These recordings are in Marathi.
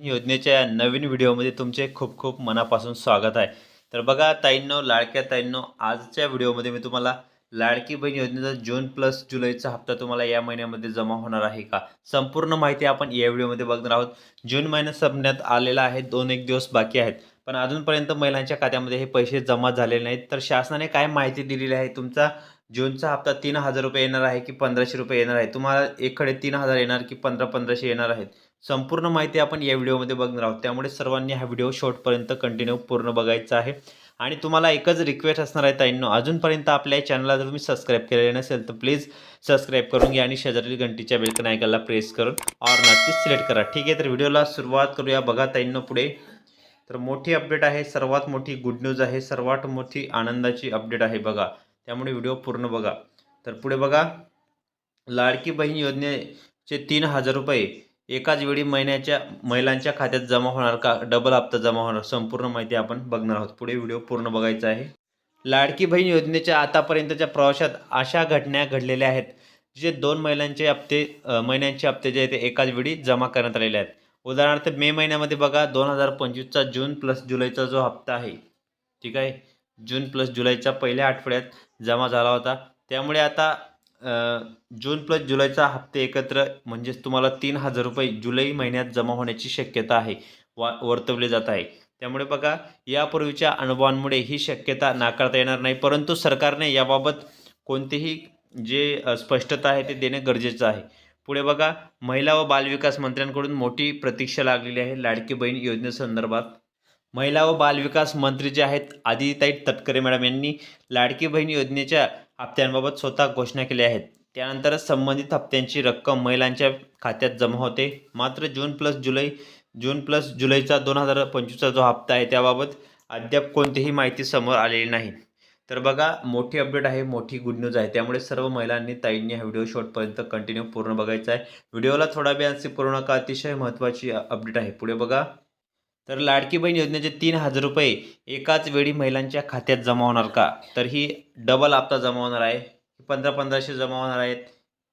योजनेच्या या नवीन व्हिडिओमध्ये तुमचे खूप खूप मनापासून स्वागत आहे. तर बघा ताईंनो लाडक्या ताईंनो आजच्या व्हिडिओमध्ये मी तुम्हाला लाडकी बहीण योजनेचा जून प्लस जुलैचा हप्ता तुम्हाला या महिन्यामध्ये जमा होणार आहे का? संपूर्ण माहिती आपण या व्हिडिओमध्ये बघणार आहोत. जून महिन्यात संपण्यात आलेला आहे दोन एक दिवस बाकी आहेत. पण अजूनपर्यंत महिलांच्या खात्यामध्ये हे पैसे जमा झालेले नाहीत. तर शासनाने काय माहिती दिलेली आहे? तुमचा जूनचा हप्ता तीन हजार रुपये येणार आहे की पंधराशे रुपये येणार आहे? तुम्हाला एकडे तीन हजार येणार की पंधरा पंधराशे येणार आहेत? संपूर्ण माहिती आपण या व्हिडिओमध्ये बघणार आहोत. त्यामुळे सर्वांनी हा व्हिडिओ शॉर्टपर्यंत कंटिन्यू पूर्ण बघायचा आहे. आणि तुम्हाला एकच रिक्वेस्ट असणार आहे ताईंनो अजूनपर्यंत आपल्या चॅनलला जर तुम्ही सबस्क्राईब केलेले नसेल तर प्लीज सबस्क्राईब करून घ्या आणि शेजारील घंटीच्या बेलकन ऐकायला प्रेस करून ऑर नक्कीच सिलेक्ट करा. ठीक आहे तर व्हिडिओला सुरुवात करूया. बघा ताईंनो पुढे. तर मोठी अपडेट आहे सर्वात मोठी गुड न्यूज आहे सर्वात मोठी आनंदाची अपडेट आहे बघा. त्यामुळे व्हिडिओ पूर्ण बघा. तर पुढे बघा. लाडकी बहीण योजनेचे तीन हजार रुपये. एकाच वेळी महिन्याच्या महिलांच्या खात्यात जमा होणार का? डबल हप्ता जमा होणार. संपूर्ण माहिती आपण बघणार आहोत. पुढे व्हिडिओ पूर्ण बघायचा आहे. लाडकी बहीण योजनेच्या आतापर्यंतच्या प्रवाशात अशा घटना घडलेल्या आहेत जे दोन महिलांचे हप्ते महिन्यांचे हप्ते जे आहेत ते एकाच वेळी जमा करण्यात आलेले आहेत. उदाहरणार्थ मे महिन्यामध्ये बघा दोन हजार पंचवीसचा जून प्लस जुलैचा जो हप्ता आहे ठीक आहे? जून प्लस जुलैच्या पहिल्या आठवड्यात जमा झाला होता. त्यामुळे आता जून प्लस जुलैचा हप्ते एकत्र म्हणजेच तुम्हाला तीन हजार रुपये जुलै महिन्यात जमा होण्याची शक्यता आहे वा वर्तवले जात आहे. त्यामुळे बघा यापूर्वीच्या अनुभवांमुळे ही शक्यता नाकारता येणार नाही परंतु सरकारने याबाबत कोणतेही जे स्पष्टता आहे ते देणे गरजेचं आहे. पुढे बघा महिला व बालविकास मंत्र्यांकडून मोठी प्रतीक्षा लागलेली आहे लाडकी बहीण योजनेसंदर्भात. महिला व बालविकास मंत्री जे आहेत आदिताई तटकरे मॅडम यांनी लाडकी बहीण योजनेच्या हप्त्यांबाबत स्वतः घोषणा केल्या आहेत. त्यानंतरच संबंधित हप्त्यांची रक्कम महिलांच्या खात्यात जमा होते. मात्र जून प्लस जुलै जून प्लस जुलैचा दोन हजार पंचवीसचा जो हप्ता आहे त्याबाबत अद्याप कोणतीही माहिती समोर आलेली नाही. तर बघा मोठी अपडेट आहे मोठी गुड न्यूज आहे. त्यामुळे सर्व महिलांनी ताईंनी हा व्हिडिओ शॉर्टपर्यंत कंटिन्यू पूर्ण बघायचा आहे. व्हिडिओला थोडा वेळ पूर्ण नका अतिशय महत्त्वाची अपडेट आहे. पुढे बघा. तर लाडकी बहीण योजनेचे तीन हजार रुपये एकाच वेळी महिलांच्या खात्यात जमा होणार का? तर ही डबल हप्ता जमा होणार आहे. पंधरा पंधराशे जमा होणार आहेत.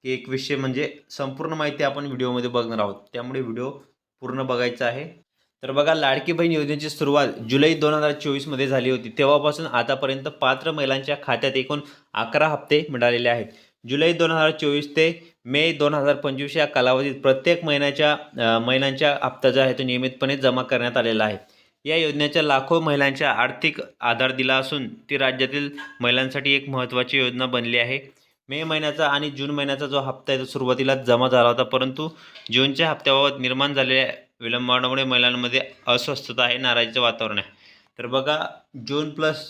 की एकवीसशे म्हणजे संपूर्ण माहिती आपण व्हिडिओमध्ये बघणार आहोत. त्यामुळे व्हिडिओ पूर्ण बघायचा आहे. तर बघा लाडकी बहीण योजनेची सुरुवात जुलै दोन हजार चोवीसमध्ये झाली होती. तेव्हापासून आतापर्यंत पात्र महिलांच्या खात्यात एकूण अकरा हप्ते मिळालेले आहेत. जुलै दोन हजार चोवीस ते मे दोन हजार पंचवीस या कालावधीत प्रत्येक महिन्याच्या महिलांच्या हप्ता जो आहे तो नियमितपणे जमा करण्यात आलेला आहे. या योजनेच्या लाखो महिलांच्या आर्थिक आधार दिला असून ती राज्यातील महिलांसाठी एक महत्त्वाची योजना बनली आहे. मे महिन्याचा आणि जून महिन्याचा जो हप्ता आहे तो सुरुवातीला जमा झाला होता परंतु जूनच्या हप्त्याबाबत निर्माण झालेल्या विलंबामुळे महिलांमध्ये अस्वस्थता आहे नाराजीचं वातावरण आहे. तर बघा जून प्लस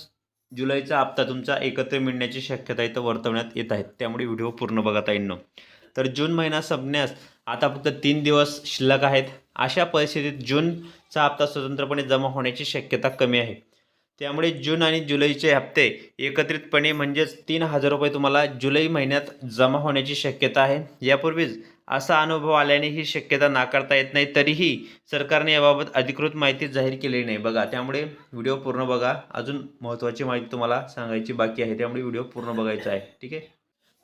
जुलैचा हप्ता तुमचा एकत्र मिळण्याची शक्यता इथं वर्तवण्यात येत आहेत त्यामुळे व्हिडिओ पूर्ण बघा ताईंनो. तर जून महिना संपण्यास आता फक्त तीन दिवस शिल्लक आहेत. अशा परिस्थितीत जूनचा हप्ता स्वतंत्रपणे जमा होण्याची शक्यता कमी आहे. त्यामुळे जून आणि जुलैचे हप्ते एकत्रितपणे म्हणजेच तीन हजार रुपये तुम्हाला जुलै महिन्यात जमा होण्याची शक्यता आहे. यापूर्वीच असा अनुभव आल्याने ही शक्यता नाकारता येत नाही. तरीही सरकारने याबाबत अधिकृत माहिती जाहीर केलेली नाही. बघा त्यामुळे व्हिडिओ पूर्ण बघा. अजून महत्त्वाची माहिती तुम्हाला सांगायची बाकी आहे. त्यामुळे व्हिडिओ पूर्ण बघायचा आहे. ठीक आहे?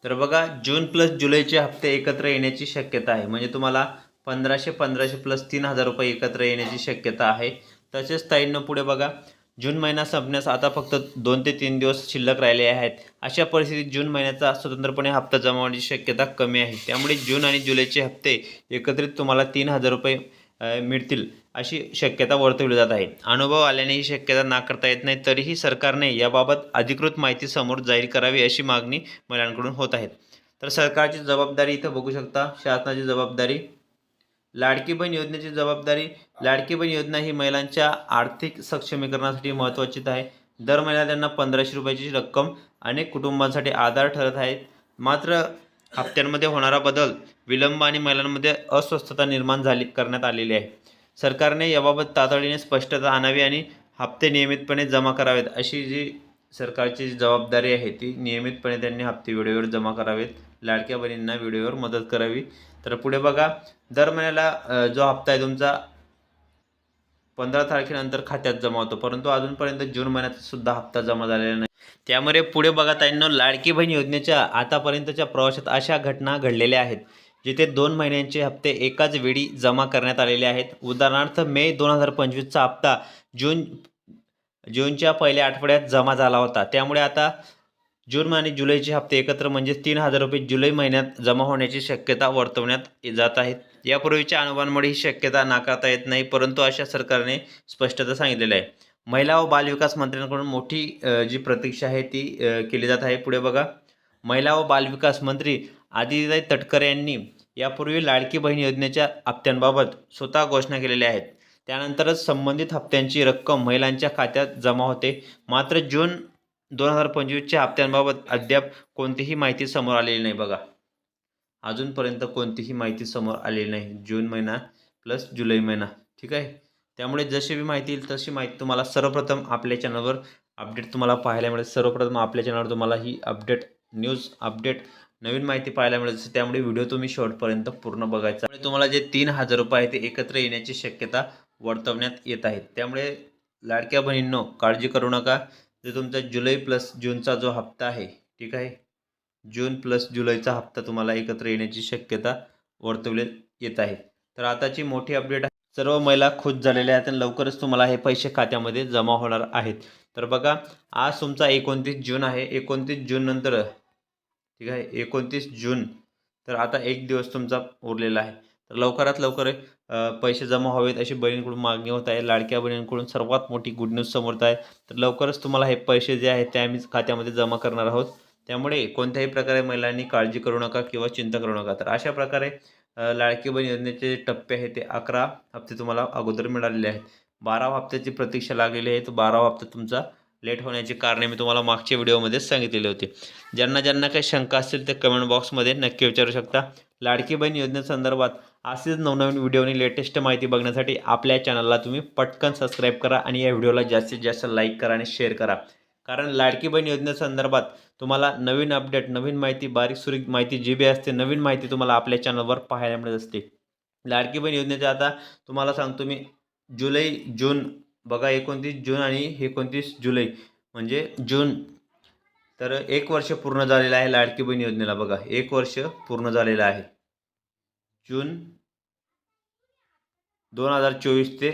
तर बघा जून प्लस जुलैचे हप्ते एकत्र येण्याची शक्यता आहे. म्हणजे तुम्हाला पंधराशे पंधराशे प्लस तीन हजार रुपये एकत्र येण्याची शक्यता आहे. तसेच ताईंना पुढे बघा. जून महिना संपण्यास आता फक्त दोन ते तीन दिवस शिल्लक राहिले आहेत. अशा परिस्थितीत जून महिन्याचा स्वतंत्रपणे हप्ता जमा होण्याची शक्यता कमी आहे. त्यामुळे जून आणि जुलैचे हप्ते एकत्रित तुम्हाला तीन हजार रुपये मिळतील अशी शक्यता वर्तवली जात आहे. अनुभव आल्याने ही शक्यता नाकारता येत नाही तरीही सरकारने याबाबत अधिकृत माहिती समोर जाहीर करावी अशी मागणी महिलांकडून होत आहे. तर सरकारची जबाबदारी इथं बघू शकता. शासनाची जबाबदारी लाडकी बहीण योजनेची जबाबदारी लाडकी बहीण योजना ही महिलांच्या आर्थिक सक्षमीकरणासाठी महत्त्वाची आहे. दर महिला त्यांना पंधराशे रुपयाची रक्कम अनेक कुटुंबांसाठी आधार ठरत आहेत. मात्र हप्त्यांमध्ये होणारा बदल विलंब आणि महिलांमध्ये अस्वस्थता निर्माण झाली करण्यात आलेली आहे. सरकारने याबाबत तातडीने स्पष्टता आणावी आणि हप्ते नियमितपणे जमा करावेत अशी जी सरकारची जी जबाबदारी आहे ती नियमितपणे त्यांनी हप्ते वेळेवर जमा करावेत. लाडक्या बहिणींना वेळेवर मदत करावी. तर पुढे बघा दर महिन्याला जो हप्ता आहे तुमचा पंधरा तारखेनंतर खात्यात जमा होतो. परंतु अजूनपर्यंत जून महिन्यात सुद्धा हप्ता जमा झालेला नाही. त्यामुळे पुढे बघा ताईंनो लाडकी बहीण योजनेच्या आतापर्यंतच्या प्रवासात अशा घटना घडलेल्या आहेत जिथे दोन महिन्यांचे हप्ते एकाच वेळी जमा करण्यात आलेले आहेत. उदाहरणार्थ मे दोन हजार पंचवीसचा हप्ता जून जूनच्या पहिल्या आठवड्यात जमा झाला होता. त्यामुळे आता जून आणि जुलैचे हप्ते एकत्र म्हणजे तीन हजार रुपये जुलै महिन्यात जमा होण्याची शक्यता वर्तवण्यात जात आहेत यापूर्वीच्या अनुभवांमुळे ही शक्यता नाकारता येत नाही परंतु अशा सरकारने स्पष्टता सांगितलेलं आहे. महिला व बालविकास मंत्र्यांकडून मोठी जी प्रतीक्षा आहे ती केली जात आहे. पुढे बघा. महिला व बालविकास मंत्री आदितीताई तटकरे यांनी यापूर्वी लाडकी बहीण योजनेच्या हप्त्यांबाबत स्वतः घोषणा केलेल्या आहेत. त्यानंतरच संबंधित हप्त्यांची रक्कम महिलांच्या खात्यात जमा होते. मात्र जून दोन हजार पंचवीसच्या हप्त्यांबाबत अद्याप कोणतीही माहिती समोर आलेली नाही बघा. अजूनपर्यंत कोणतीही माहिती समोर आलेली नाही. जून महिना प्लस जुलै महिना. ठीक आहे? त्यामुळे जशी बी माहिती येईल तशी माहिती तुम्हाला सर्वप्रथम आपल्या चॅनलवर अपडेट तुम्हाला पाहायला मिळेल. सर्वप्रथम आपल्या चॅनलवर तुम्हाला ही अपडेट न्यूज अपडेट नवीन माहिती पाहायला मिळेल. त्यामुळे व्हिडिओ तुम्ही शेवटपर्यंत पूर्ण बघायचा आणि तुम्हाला जे तीन हजार रुपये आहे ते एकत्र येण्याची शक्यता वर्तवण्यात येत आहे. त्यामुळे लाडक्या बहिणींनो काळजी करू नका. जे तुमचा जुलै प्लस जूनचा जो हप्ता आहे ठीक आहे? जून प्लस जुलैचा हप्ता तुम्हाला एकत्र येण्याची शक्यता वर्तवले येत आहे. तर आताची मोठी अपडेट सर्व महिला खुश झालेल्या आहेत आणि लवकरच तुम्हाला हे पैसे खात्यामध्ये जमा होणार आहेत. तर बघा आज तुमचा एकोणतीस जून आहे. एकोणतीस जून नंतर ठीक आहे? एकोणतीस जून. तर आता एक दिवस तुमचा उरलेला आहे. तर लवकरात लवकर पैसे जमा व्हावेत अशी बहिणींकडून मागणी होत आहे. लाडक्या बहिणींकडून सर्वात मोठी गुड न्यूज समोरत आहे. तर लवकरच तुम्हाला हे पैसे जे आहेत ते आम्ही खात्यामध्ये जमा करणार आहोत. त्यामुळे कोणत्याही प्रकारे महिलांनी काळजी करू नका किंवा चिंता करू नका. तर अशा प्रकारे लाडकी बहीण योजनेचे जे टप्पे आहेत ते अकरा हप्ते तुम्हाला अगोदर मिळालेले आहेत. बारावा हप्त्याची प्रतीक्षा लागलेली आहे. तर बारावा हप्ता तुमचा लेट होण्याची कारणे मी तुम्हाला मागच्या व्हिडिओमध्ये सांगितलेले होते. ज्यांना ज्यांना काही शंका असतील ते कमेंट बॉक्समध्ये नक्की विचारू शकता. लाडकी बहीण योजनेसंदर्भात असेच नवनवीन व्हिडिओ आणि लेटेस्ट माहिती बघण्यासाठी आपल्या चॅनलला तुम्ही पटकन सबस्क्राईब करा आणि या व्हिडिओला जास्तीत जास्त लाईक करा आणि शेअर करा. कारण लाडकी बहीण योजनेसंदर्भात तुम्हाला नवीन अपडेट नवीन माहिती बारीक सुरीक माहिती जी बी असते नवीन माहिती तुम्हाला आपल्या चॅनलवर पाहायला मिळत असते. लाडकी बहीण योजनेचा आता तुम्हाला सांगतो मी जुलै जून बघा एकोणतीस जून आणि एकोणतीस जुलै म्हणजे जून. तर एक वर्ष पूर्ण झालेलं आहे लाडकी बहीण योजनेला बघा एक वर्ष पूर्ण झालेलं आहे. जून दोन हजार चोवीस ते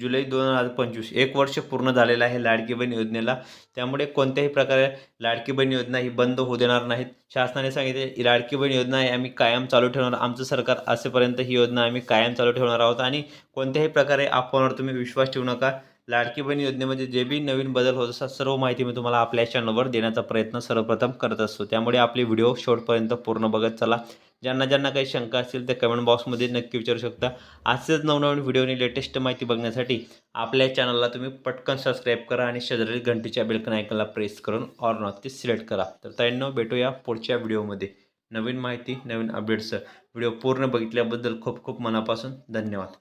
जुलै दोन हजार पंचवीस एक वर्ष पूर्ण झालेलं आहे लाडकी बहीण योजनेला. त्यामुळे कोणत्याही प्रकारे लाडकी बहीण योजना ही बंद होऊ देणार नाहीत. शासनाने सांगितले ही लाडकी बहीण योजना आहे आम्ही कायम चालू ठेवणार आमचं सरकार असेपर्यंत ही योजना आम्ही कायम चालू ठेवणार आहोत आणि कोणत्याही प्रकारे अफवांवर तुम्ही विश्वास ठेवू नका. लाडकी बहीण योजनेमध्ये जे बी नवीन बदल होत असतात सर्व माहिती मी तुम्हाला आपल्या चॅनलवर देण्याचा प्रयत्न सर्वप्रथम करत असतो. त्यामुळे आपले व्हिडिओ शेवटपर्यंत पूर्ण बघत चला. ज्यांना ज्यांना काही शंका असतील ते कमेंट बॉक्समध्ये नक्की विचारू शकता. असेच नवनवीन व्हिडिओ आणि लेटेस्ट माहिती बघण्यासाठी आपल्या चॅनलला तुम्ही पटकन सबस्क्राईब करा आणि शेजारील घंटीच्या बेलकन आयकनला प्रेस करून ऑर नॉट ते सिलेक्ट करा. तर ताईंनो भेटूया पुढच्या व्हिडिओमध्ये नवीन माहिती नवीन अपडेट्स व्हिडिओ पूर्ण बघितल्याबद्दल खूप खूप मनापासून धन्यवाद.